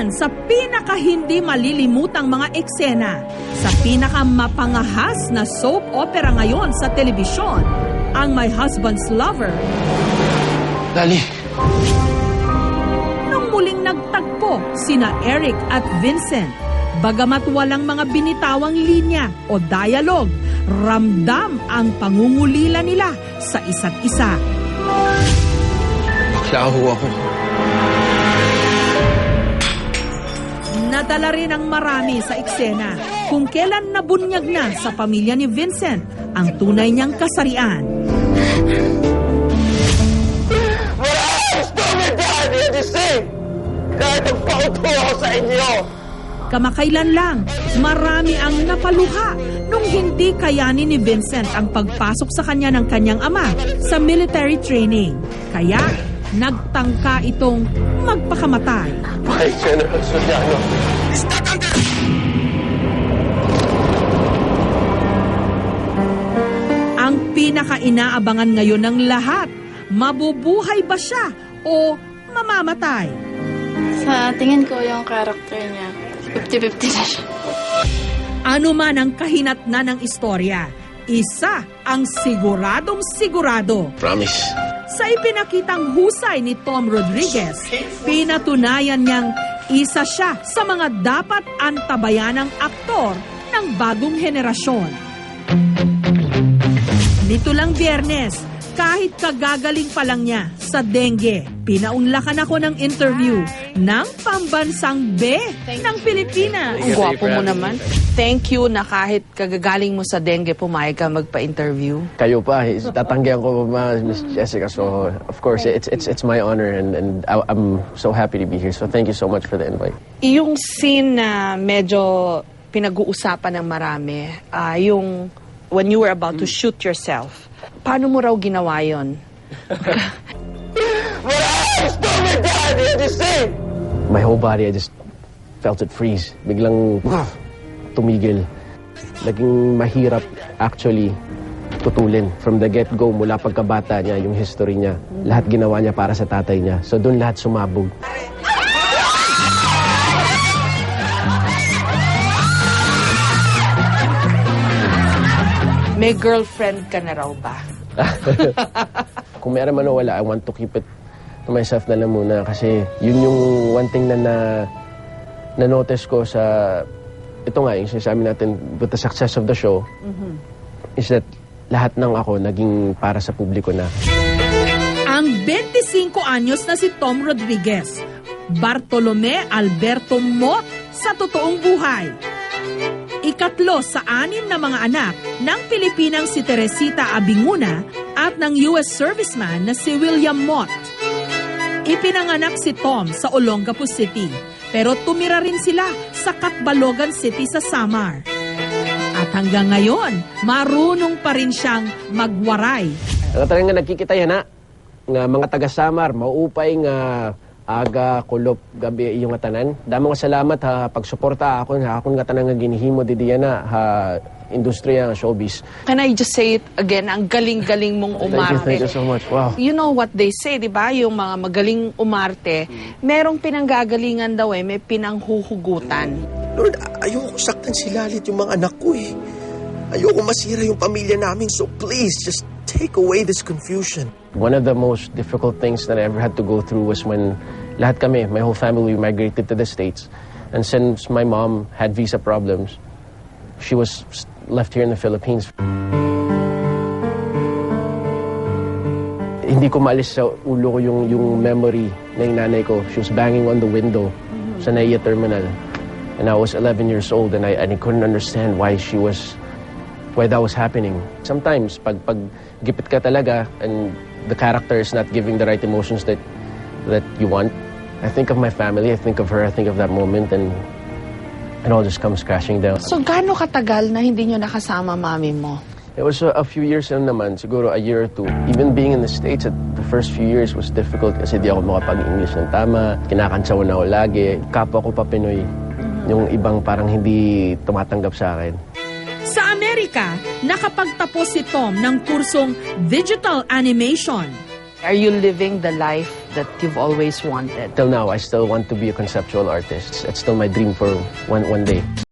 Ilan sa pinaka hindi malilimutang mga eksena sa pinaka mapangahas na soap opera ngayon sa telebisyon, ang My Husband's Lover, Dali. nung muling nagtagpo sina Eric at Vincent. Bagamat walang mga binitawang linya o dialogue, ramdam ang pangungulila nila sa isa't isa. Bakla ho ako. Nadala rin ang marami sa eksena kung kailan nabunyag na sa pamilya ni Vincent ang tunay niyang kasarian. Kamakailan lang, marami ang napaluha nung hindi kayanin ni Vincent ang pagpasok sa kanya ng kanyang ama sa military training. Kaya, nagtangka itong magpakamatay. By General Soriano. Ang pinaka-inaabangan ngayon ng lahat, mabubuhay ba siya o mamamatay? Sa tingin ko yung character niya, 50-50 na siya. Ano man ang kahinatnan ng istorya, isa ang siguradong sigurado. Promise. Sa ipinakitang husay ni Tom Rodriguez, pinatunayan niyang isa siya sa mga dapat antabayan ng aktor ng bagong henerasyon. Nito lang biyernes, kahit kagagaling pa lang niya sa dengue, pinaunlakan ako ng interview ng pambansang B ng Pilipinas. Ang gwapo mo naman. Thank you na kahit kagagaling mo sa dengue, pumayag ka magpa-interview. kayo pa, is- tatanggihan ko pa Miss Jessica. So, of course, it's it's it's my honor and and I'm so happy to be here. So, thank you so much for the invite. Yung scene na medyo pinag-uusapan ng marami, ah, yung when you were about to shoot yourself, paano mo raw ginawa yon? My whole body, I just felt it freeze. Biglang tumigil. Naging mahirap actually tutulin. From the get-go, mula pagkabata niya, yung history niya, lahat ginawa niya para sa tatay niya. So, doon lahat sumabog. May girlfriend ka na raw ba? Kung meron man o wala, I want to keep it to myself na lang muna kasi yun yung one thing na na, na notice ko sa ito nga yung sinasabi natin with the success of the show is that lahat ng ako naging para sa publiko na. Ang 25 anyos na si Tom Rodriguez, Bartolome Alberto Mot sa totoong buhay. Ikatlo sa anim na mga anak ng Pilipinang si Teresita Abinguna at ng US serviceman na si William Mott. Ipinanganak si Tom sa Olongapo City, pero tumira rin sila sa Catbalogan City sa Samar. At hanggang ngayon, marunong pa rin siyang magwaray Ang talagang nagkikita yan ha, nga mga taga-Samar, maupay nga aga, kulop, gabi iyong nga tanan. Damo nga salamat ha, pagsuporta ako, ha, akong nga tanan nga ginihimo di diyan na ha, industriya nga showbiz. Can I just say it again? Ang galing-galing mong Thank you, umarte. thank you so much. Wow. You know what they say, di ba? Yung mga magaling umarte, merong pinanggagalingan daw eh, may pinanghuhugutan. Lord, ayoko saktan si Lalit yung mga anak ko eh. Ayoko masira yung pamilya namin, so please, just take away this confusion. One of the most difficult things that I ever had to go through was when lahat kami, my whole family, we migrated to the States. And since my mom had visa problems, she was left here in the Philippines. Hindi ko maalis sa ulo ko yung, yung memory na yung nanay ko. She was banging on the window mm-hmm. sa Naiya Terminal. And I was 11 years old and I, and I couldn't understand why she was why that was happening. Sometimes, pag, pag gipit ka talaga and the character is not giving the right emotions that that you want, I think of my family, I think of her, I think of that moment, and it all just comes crashing down. So, gaano katagal na hindi nyo nakasama mami mo? It was a, a few years lang naman, siguro a year or two. Even being in the States, at the first few years was difficult kasi di ako makapag-English ng tama. Kinakantsaw na ako lagi. Kapwa ko pa Pinoy. Yung ibang parang hindi tumatanggap sa akin. Sa Amerika, nakapagtapos si Tom ng kursong Digital Animation. Are you living the life that you've always wanted? Till now, I still want to be a conceptual artist. It's still my dream for one, one day.